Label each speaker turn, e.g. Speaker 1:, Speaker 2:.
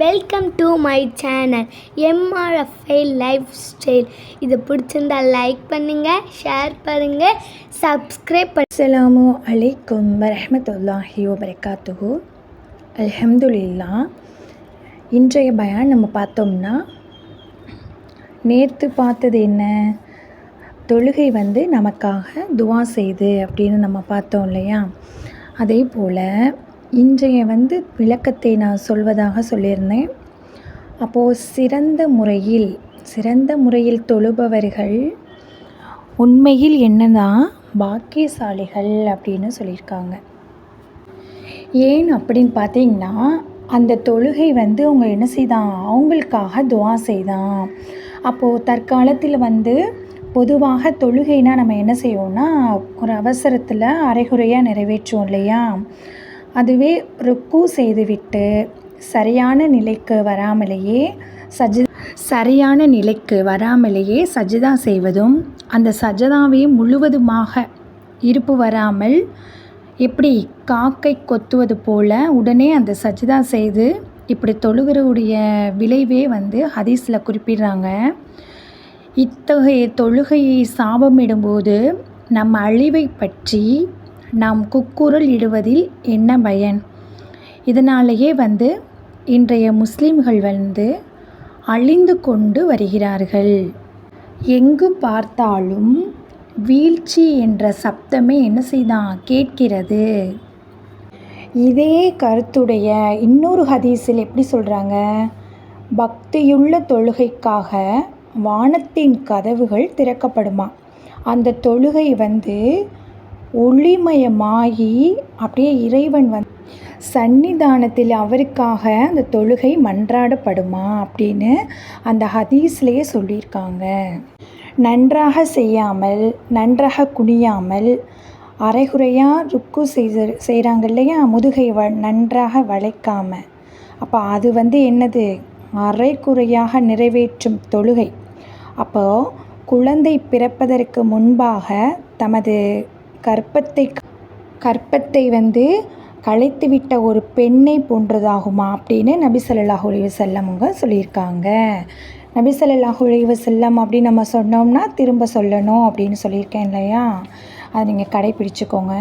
Speaker 1: Welcome to my channel M R F I life style இது பிடிச்சிருந்தா like பண்ணுங்கள் share பண்ணுங்கள் சப்ஸ்கிரைப் பண்ணி.
Speaker 2: அஸ்ஸலாமு அலைக்கும் வரமத்துல்லாஹி வபரகாத்துஹு அல்ஹம்துலில்லா இன்றைய பயான் நம்ம பார்த்தோம்னா நேற்று பார்த்தது என்ன? தொழுகை வந்து நமக்காக துவா செய்து அப்படின்னு நம்ம பார்த்தோம் இல்லையா? அதே போல் இன்றைய வந்து விளக்கத்தை நான் சொல்வதாக சொல்லியிருந்தேன். அப்போது சிறந்த முறையில் சிறந்த முறையில் தொழுபவர்கள் உண்மையில் என்னதான் பாக்கியசாலிகள் அப்படின்னு சொல்லியிருக்காங்க. ஏன் அப்படின்னு பார்த்தீங்கன்னா அந்த தொழுகை வந்து அவங்க என்ன செய்தான்? அவங்களுக்காக துவா செய்தான். அப்போது தற்காலத்தில் வந்து பொதுவாக தொழுகைனா நம்ம என்ன செய்வோம்னா ஒரு அவசரத்தில் அரைகுறையாக நிறைவேற்றுவோம் இல்லையா? அதுவே ருக்கு செய்துவிட்டு சரியான நிலைக்கு வராமலேயே சஜி சரியான நிலைக்கு வராமலேயே சஜிதா செய்வதும் அந்த சஜதாவே முழுவதுமாக இருப்பு வராமல் எப்படி காக்கை கொத்துவது போல உடனே அந்த சஜிதா செய்து இப்படி தொழுகிறவுடைய விளைவே வந்து ஹதீஸில் குறிப்பிடுறாங்க. இத்தகைய தொழுகையை சாபமிடும்போது நம் அழிவை பற்றி நாம் குக்குரல் இடுவதில் என்ன பயன்? இதனாலேயே வந்து இன்றைய முஸ்லீம்கள் வந்து அழிந்து கொண்டு வருகிறார்கள். எங்கு பார்த்தாலும் வீழ்ச்சி என்ற சப்தமே என்ன செய்தான் கேட்கிறது. இதே கருத்துடைய இன்னொரு ஹதீஸில் எப்படி சொல்கிறாங்க பக்தியுள்ள தொழுகைக்காக வானத்தின் கதவுகள் திறக்கப்படுமா? அந்த தொழுகை வந்து ஒளிமயமாகி அப்படியே இறைவன் வந் சன்னிதானத்தில் அவருக்காக அந்த தொழுகை மன்றாடப்படுமா அப்படின்னு அந்த ஹதீஸ்லேயே சொல்லியிருக்காங்க. நன்றாக செய்யாமல் நன்றாக குனியாமல் அரைகுறையாக ருக்கு செய்து செய்கிறாங்க இல்லையா முதுகை வ நன்றாக வளைக்காம. அப்போ அது வந்து என்னது? அரைக்குறையாக நிறைவேற்றும் தொழுகை. அப்போது குழந்தை பிறப்பதற்கு முன்பாக தமது கற்பத்தை கற்பத்தை வந்து களைத்துவிட்ட ஒரு பெண்ணை போன்றதாகுமா அப்படின்னு நபி சொல்லாஹ் செல்லமுங்க சொல்லியிருக்காங்க. நபி சொல்லாஹ் செல்லம் அப்படின்னு நம்ம சொன்னோம்னா திரும்ப சொல்லணும் அப்படின்னு சொல்லியிருக்கேன் இல்லையா? அதை நீங்கள் கடைப்பிடிச்சுக்கோங்க.